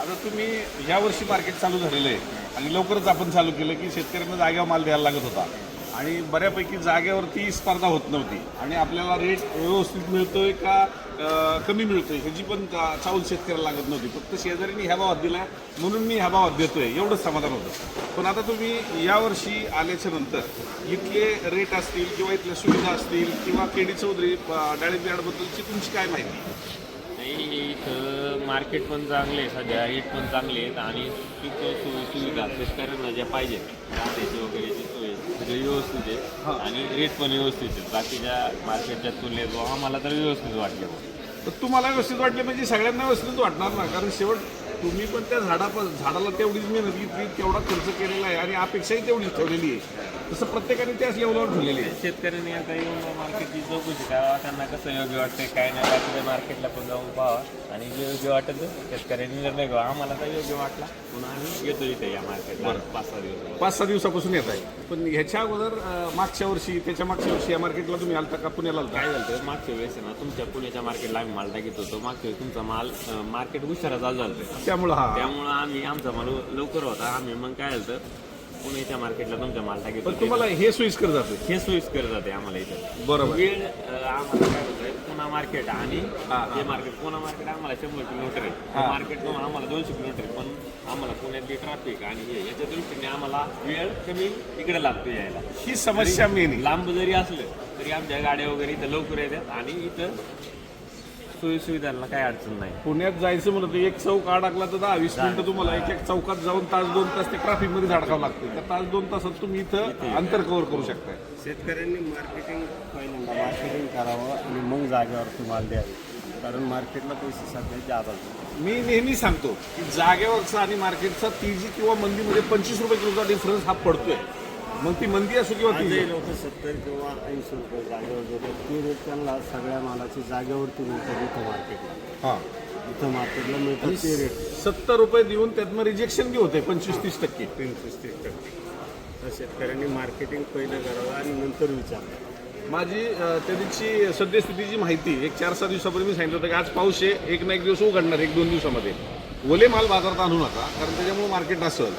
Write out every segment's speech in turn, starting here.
आता तुम्ही ह्या वर्षी मार्केट चालू झालेलं आहे आणि लवकरच आपण चालू केलं की शेतकऱ्यांना जागेवर माल द्यायला लागत होता. आणि बऱ्यापैकी जागेवरती स्पर्धा होत नव्हती. आणि आपल्याला रेट व्यवस्थित मिळतोय का कमी मिळतोय ह्याची पण चावल शेतकऱ्याला लागत नव्हती. फक्त शेजारीने ह्या भावात दिला म्हणून मी ह्या भावात देतोय. एवढंच समाधान होतं. पण आता तुम्ही यावर्षी आल्याच्यानंतर इथले रेट असतील किंवा इथल्या सुविधा असतील किंवा केडी चौधरी डाळिंब यार्डबद्दलची तुमची काय माहिती? इथं मार्केट पण चांगले आहे सध्या रेट पण चांगले आहेत आणि सुख सु- सुविधा शेतकऱ्यांना ज्या पाहिजेत राहण्याची वगैरेची सोय सगळी व्यवस्थित आहे आणि रेट पण व्यवस्थित आहेत. बाकीच्या मार्केटच्या तुलनेत आम्हाला तर व्यवस्थित वाटले. तर तुम्हाला व्यवस्थित वाटले म्हणजे सगळ्यांना व्यवस्थित वाटणार ना? कारण शेवट तुम्ही पण त्या झाडा झाडाला तेवढीच मेहनत घेतली तेवढा खर्च केलेला आहे आणि अपेक्षाही तेवढीच ठेवलेली आहे. तसं प्रत्येकाने त्याच लेवलवर ठेवलेली आहे. शेतकऱ्यांनी आता येऊन मार्केटची चौकशी करावा त्यांना कसं योग्य वाटतंय काय नाही बाकीच्या मार्केटला पण जाऊन पाहावा आणि जे योग्य वाटत शेतकऱ्यांनी निर्णय घ्यावा. आम्हाला तर योग्य वाटला? म्हणून आम्ही येतो इथे या मार्केटला पाच सहा दिवस पाच सहा दिवसापासून. येत आहे. पण ह्याच्या अगोदर मागच्या वर्षी त्याच्या मागच्या वर्षी या मार्केटला तुम्ही आलता का? पुण्याला काय झालं मागच्या वेळेस ना तुमच्या पुण्याच्या मार्केटला आम्ही माल टाकीत होतो. मागच्या वेळेस तुमचा माल मार्केट उशिरा चालू झालं. त्यामुळं हा. त्यामुळं आम्ही आमचा माल लवकर होता. आम्ही मग काय झालं पुण्याच्या मार्केटला तुमचा माल टाकीत पण तुम्हाला हे सोयीस्कर जाते. हे सोयीस्कर जाते आम्हाला इथं. बरोबर. वेळ अं, आम्हाला काय होतंय पुणा मार्केट आणि हा, मार्केट पुणा मार्केट आम्हाला शंभर किलोमीटर आहे. मार्केट आम्हाला दोनशे किलोमीटर आहे. पण आम्हाला पुण्यातली ट्रॅफिक आणि हे याच्या दृष्टीने आम्हाला वेळ कमी इकडे लागतो यायला. ही समस्या मेन लांब जरी असलं तरी आमच्या गाड्या वगैरे इथं लवकर येतात आणि इथं सुविधांना काही अडचण नाही. पुण्यात जायचं म्हणलं तर एक चौक अडकला तर दहा वीस मिनिटं तुम्हाला एक एक चौकात जाऊन तास दोन तास ते ट्रॅफिकमध्ये धडकावं लागते. तर तास दोन तासात तुम्ही इथं अंतर कव्हर करू शकताय. शेतकऱ्यांनी मार्केटिंग पहिल्यांदा मार्केटिंग करावं आणि मग जागेवरती माल द्यावे. कारण मार्केटला पैसे सध्या जादा मी नेहमी सांगतो की जागेवरचा आणि मार्केटचा तेजी किंवा मंदीमध्ये पंचवीस रुपये किलोचा डिफरन्स हा पडतोय. मग ती मंदी असो किंवा लोक सत्तर किंवा ऐंशी रुपये जागेवर देतात. ते रेट त्यांना सगळ्या मालाची जागेवरती मिळतात इथं मार्केटला हा. इथं मार्केटला मिळतात ते रेट सत्तर रुपये देऊन त्यातनं रिजेक्शन बी होते पंचवीस तीस टक्के. पंचवीस तीस टक्के. तर शेतकऱ्यांनी मार्केटिंग पहिलं करावं आणि नंतर विचारावं. माझी अं, त्या दिवशी सद्यस्थितीची माहिती एक चार सहा दिवसापूर्वी मी सांगितलं होतं की आज पाऊस आहे एक ना एक दिवस उघडणार एक दोन दिवसामध्ये. ओले माल बाजारात आणू नका कारण त्याच्यामुळे मार्केट असेल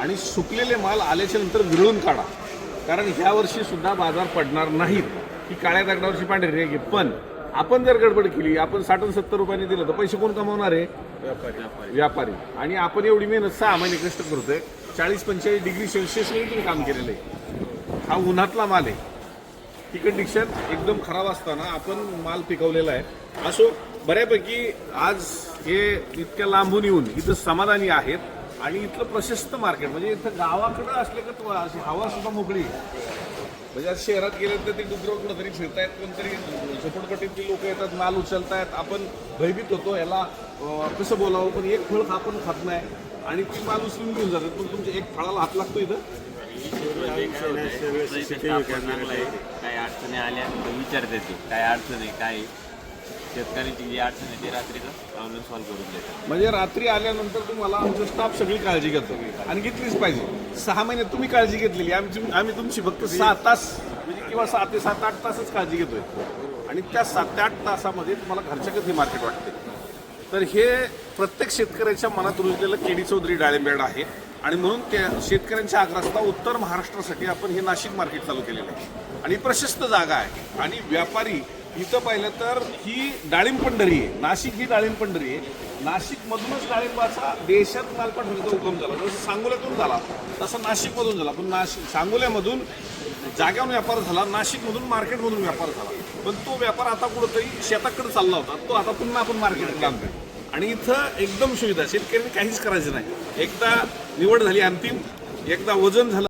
आणि सुकलेले माल आल्याच्यानंतर विरळून काढा. कारण ह्या वर्षी सुद्धा बाजार पडणार नाहीत की काळ्या दगडावरची पांढरी रेग आहे. पण आपण जर गडबड केली आपण साठ सत्तर रुपयांनी दिलं तर पैसे कोण कमावणार आहे? व्यापारी. व्यापारी. आणि आपण एवढी मेहनत सहा महिने कष्ट करतोय. चाळीस पंचेचाळीस डिग्री सेल्सिअसमध्ये तुम्ही काम केलेलं आहे. हा उन्हातला माल आहे. ती कंडिशन एकदम खराब असताना आपण माल पिकवलेला आहे. असो बऱ्यापैकी आज हे इतक्या लांबून येऊन इथं समाधानी आहेत. आणि इथलं प्रशस्त मार्केट म्हणजे इथं गावाकडं असले का तो अशी हवा सुद्धा मोकळी. म्हणजे आज शहरात गेले तर ते डुकरं कुठं तरी फिरतायत कोणतरी झोपडपट्टीतली लोक येतात माल उचलतायत. आपण भयभीत होतो याला कसं बोलावं पण एक फळ आपण खात नाही आणि ती माल उचलून घेऊन जातात. पण तुमच्या एक फळाला हात लागतो इथं? काही अडचणी आल्या विचारते ते. काय अडचण आहे काय शेतकऱ्यांची जी अडचण आहे रात्रीचं प्रॉब्लेम सॉल्व्ह करून देतात. म्हणजे रात्री आल्यानंतर तुम्हाला आमचं स्टाफ सगळी काळजी घेतो. आणि घेतलीच पाहिजे. सहा महिने तुम्ही काळजी घेतलेली. आमची आम्ही तुमची फक्त सहा तास म्हणजे किंवा सहा ते सात आठ तासच काळजी घेतोय. आणि त्या सात ते आठ तासामध्ये तुम्हाला घरच्या कधी मार्केट वाटते. तर हे प्रत्येक शेतकऱ्याच्या मनात रुजलेलं केडी चौधरी डाळिंबेड आहे. आणि म्हणून त्या शेतकऱ्यांच्या आग्रहास्था उत्तर महाराष्ट्रासाठी आपण हे नाशिक मार्केट चालू केलेलं आहे. आणि प्रशस्त जागा आहे. आणि व्यापारी इथं पाहिलं तर ही डाळिंब पंढरी आहे. नाशिक ही डाळिंब पंढरी आहे. नाशिकमधूनच डाळिंबाचा देशात माल पाठवण्याचा हुकम झाला. जसं सांगोल्यातून झाला तसं नाशिकमधून झाला. पण नाशिक सांगोल्यामधून जाग्यावरून व्यापार झाला नाशिकमधून मार्केटमधून व्यापार झाला. पण तो व्यापार आता कुठंतरी शेताकडे चालला होता. तो आता पुन्हा आपण मार्केटला आणतोय. आणि इथं एकदम सुविधा शेतकऱ्यांनी काहीच करायचं नाही. एकदा निवड झाली अंतिम एकदा वजन झालं